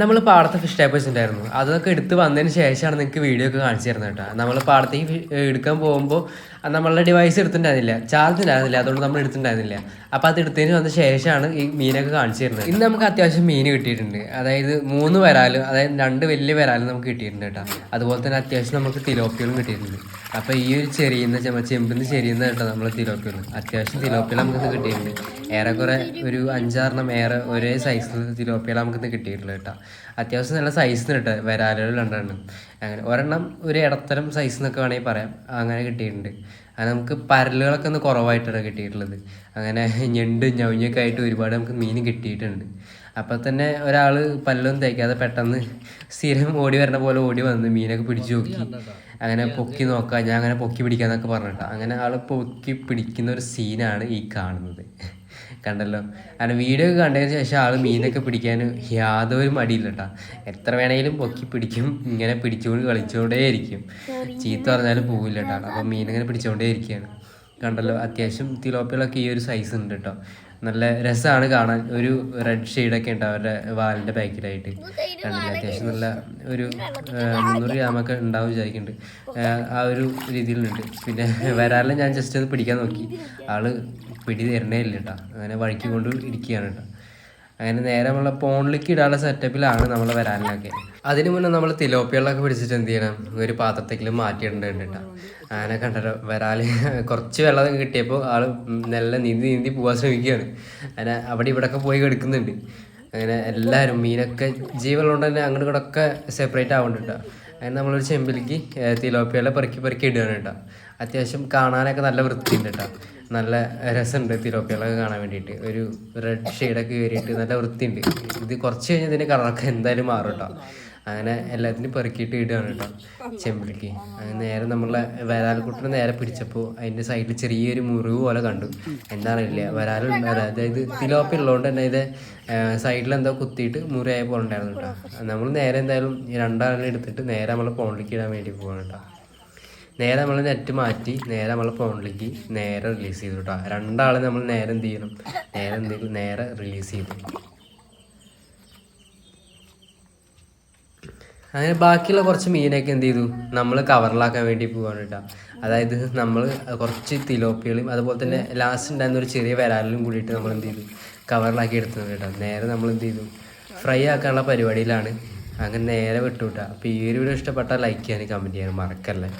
നമ്മൾ പാടത്തെ fish tappers ഉണ്ടായിരുന്നു അതൊക്കെ എടുത്ത് വന്നതിന് ശേഷമാണ് നിങ്ങൾക്ക് വീഡിയോ ഒക്കെ കാണിച്ചു തരുന്നത് കേട്ടോ. നമ്മൾ പാടത്തേക്ക് എടുക്കാൻ പോകുമ്പോൾ നമ്മളുടെ ഡിവൈസ് എടുത്തിട്ടുണ്ടായിരുന്നില്ല. ചാർജ് ഉണ്ടായിരുന്നില്ല. അതുകൊണ്ട് നമ്മൾ എടുത്തിട്ടുണ്ടായിരുന്നില്ല. അപ്പോൾ അത് എടുത്തതിന് വന്ന ശേഷമാണ് ഈ മീനൊക്കെ കാണിച്ചു തരുന്നത്. ഇന്ന് നമുക്ക് അത്യാവശ്യം മീൻ കിട്ടിയിട്ടുണ്ട്. അതായത് മൂന്ന് വരാലും അതായത് രണ്ട് വലിയ വരാലും നമുക്ക് കിട്ടിയിട്ടുണ്ട് കേട്ടോ. അതുപോലെ തന്നെ അത്യാവശ്യം നമുക്ക് തിലോപ്പികളും കിട്ടിയിട്ടുണ്ട്. അപ്പോൾ ഈ ഒരു ചെറിയുന്ന ചെമ്പ ചെമ്പിന്ന് ചെറിയുന്ന കേട്ടോ നമ്മൾ തിലോപ്പികൾ അത്യാവശ്യം തിലോപ്പികൾ നമുക്ക് കിട്ടിയിട്ടുണ്ട്. ഏറെക്കുറെ ഒരു അഞ്ചാറെണ്ണം ഏറെ ഒരേ സൈസിൽ തിലോപ്പികൾ നമുക്ക് കിട്ടിയിട്ടുള്ളൂ കേട്ടോ. അത്യാവശ്യം നല്ല സൈസിന് കേട്ടോ വരാലുകൾ രണ്ടെണ്ണം. അങ്ങനെ ഒരെണ്ണം ഒരു ഇടത്തരം സൈസ് എന്നൊക്കെ വേണമെങ്കിൽ പറയാം. അങ്ങനെ കിട്ടിയിട്ടുണ്ട്. അത് നമുക്ക് പരലുകളൊക്കെ ഒന്ന് കുറവായിട്ടാണ് കിട്ടിയിട്ടുള്ളത്. അങ്ങനെ ഞെണ്ട് ഞൗഞ്ഞൊക്കെ ആയിട്ട് ഒരുപാട് നമുക്ക് മീൻ കിട്ടിയിട്ടുണ്ട്. അപ്പോൾ തന്നെ ഒരാൾ പല്ലൊന്നും തേക്കാതെ പെട്ടെന്ന് സ്ഥിരം ഓടി വരണ പോലെ ഓടി വന്ന് മീനൊക്കെ പിടിച്ചു നോക്കി അങ്ങനെ പൊക്കി നോക്കാം ഞാൻ അങ്ങനെ പൊക്കി പിടിക്കാന്നൊക്കെ പറഞ്ഞിട്ടാ. അങ്ങനെ ആൾ പൊക്കി പിടിക്കുന്ന ഒരു സീനാണ് ഈ കാണുന്നത്. കണ്ടല്ലോ. അങ്ങനെ വീഡിയോ ഒക്കെ കണ്ടതിന് ശേഷം ആൾ മീനൊക്കെ പിടിക്കാൻ യാതൊരു മടിയില്ല എത്ര വേണമെങ്കിലും പൊക്കി പിടിക്കും ഇങ്ങനെ പിടിച്ചുകൊണ്ട് കളിച്ചുകൊണ്ടേയിരിക്കും ചീത്ത പറഞ്ഞാലും പോവില്ല അപ്പം മീനിങ്ങനെ പിടിച്ചുകൊണ്ടേ ഇരിക്കുകയാണ് കണ്ടല്ലോ അത്യാവശ്യം തിലോപ്പികളൊക്കെ ഈ ഒരു സൈസ് ഉണ്ട് കേട്ടോ നല്ല രസമാണ് കാണാൻ. ഒരു റെഡ് ഷെയ്ഡൊക്കെ ഉണ്ട് അവരുടെ വാലിന്റെ ബാക്കിലായിട്ട്. കണ്ടില്ല? അത്യാവശ്യം നല്ല ഒരു മുന്നൂറ് ഗ്രാമൊക്കെ ഉണ്ടാവും വിചാരിക്കുന്നുണ്ട് ആ, ഒരു രീതിയിലുണ്ട്. പിന്നെ വരാറില്ല ഞാൻ ജസ്റ്റ് ഒന്ന് പിടിക്കാൻ നോക്കി. ആൾ പിടി തരണേ ഇല്ല കേട്ടോ അങ്ങനെ വഴിക്ക് കൊണ്ട് ഇരിക്കുകയാണ് കേട്ടോ അങ്ങനെ നേരെ നമ്മളെ പോണിലേക്ക് ഇടാനുള്ള സെറ്റപ്പിലാണ് നമ്മൾ വരാനൊക്കെ അതിന് മുന്നേ നമ്മൾ തിലോപ്പികളൊക്കെ പിടിച്ചിട്ട് എന്ത് ചെയ്യണം? ഒരു പാത്രത്തേക്കിലും മാറ്റിയിടേണ്ടിട്ട അങ്ങനെ കണ്ടത് വരാൽ കുറച്ച് വെള്ളം കിട്ടിയപ്പോൾ ആൾ നല്ല നീന്തി നീന്തി പോകാൻ ശ്രമിക്കുകയാണ്. അങ്ങനെ അവിടെ ഇവിടെയൊക്കെ പോയി കിടക്കുന്നുണ്ട്. അങ്ങനെ എല്ലാവരും മീനൊക്കെ ജീവനുള്ളത് തന്നെ അങ്ങോട്ട് ഒക്കെ സെപ്പറേറ്റ് ആവുന്നുണ്ട് കേട്ടോ. അങ്ങനെ നമ്മളൊരു ചെമ്പിലേക്ക് തിലോപ്പിയെല്ലാം പെറുക്കി പെറുക്കി ഇടുകയാണ് കേട്ടോ. അത്യാവശ്യം കാണാനൊക്കെ നല്ല വൃത്തിയുണ്ട് കേട്ടോ. നല്ല രസമുണ്ട് തിലോപ്പികളൊക്കെ കാണാൻ വേണ്ടിയിട്ട്. ഒരു റെഡ് ഷെയ്ഡൊക്കെ കയറിയിട്ട് നല്ല വൃത്തിയുണ്ട്. ഇത് കുറച്ച് കഴിഞ്ഞ് ഇതിന്റെ കളറൊക്കെ എന്തായാലും മാറും കേട്ടോ. അങ്ങനെ എല്ലാത്തിനും പെറുക്കിയിട്ട് ഇടുകയാണ് കേട്ടോ. ചെമ്പിളിക്ക്. അങ്ങനെ നേരെ നമ്മളെ വരാൽക്കുട്ടിനെ നേരെ പിടിച്ചപ്പോൾ അതിന്റെ സൈഡിൽ ചെറിയൊരു മുറിവ് പോലെ കണ്ടു. എന്താണെന്നില്ല വരാൽ അതായത് തിലോപ്പി ഉള്ളതുകൊണ്ട് തന്നെ ഇത് സൈഡിൽ എന്തോ കുത്തിയിട്ട് മുറിയായ പോലെ ഉണ്ടായിരുന്നു കേട്ടോ. നമ്മൾ നേരെ എന്തായാലും രണ്ടാളെ എടുത്തിട്ട് നേരെ നമ്മളെ പോണിലേക്ക് ഇടാൻ വേണ്ടി പോകണം കേട്ടോ. നേരെ നമ്മൾ നെറ്റ് മാറ്റി നേരെ നമ്മളെ ഫോണിലേക്ക് നേരെ റിലീസ് ചെയ്തു കേട്ടോ. രണ്ടാളെ നമ്മൾ നേരെ എന്ത് ചെയ്യണം? നേരെ എന്ത് നേരെ റിലീസ് ചെയ്തു. അങ്ങനെ ബാക്കിയുള്ള കുറച്ച് മീനൊക്കെ എന്ത് ചെയ്തു? നമ്മൾ കവറിലാക്കാൻ വേണ്ടി പോവാണ് കേട്ടോ അതായത് നമ്മൾ കുറച്ച് തിലോപ്പികളും അതുപോലെ തന്നെ ലാസ്റ്റ് ഉണ്ടായിരുന്ന ഒരു ചെറിയ വരാലിലും കൂടിയിട്ട് നമ്മൾ എന്ത് ചെയ്തു? കവറിലാക്കി എടുത്തത് കേട്ടോ നേരെ നമ്മൾ എന്ത് ചെയ്തു? ഫ്രൈ ആക്കാനുള്ള പരിപാടിയിലാണ്. അങ്ങനെ നേരെ വിട്ടു കേട്ടോ അപ്പോൾ ഈ ഒരു വീഡിയോ ഇഷ്ടപ്പെട്ടാൽ ലൈക്ക് ചെയ്യാനും കമന്റ് ചെയ്യാനും മറക്കല്ലേ.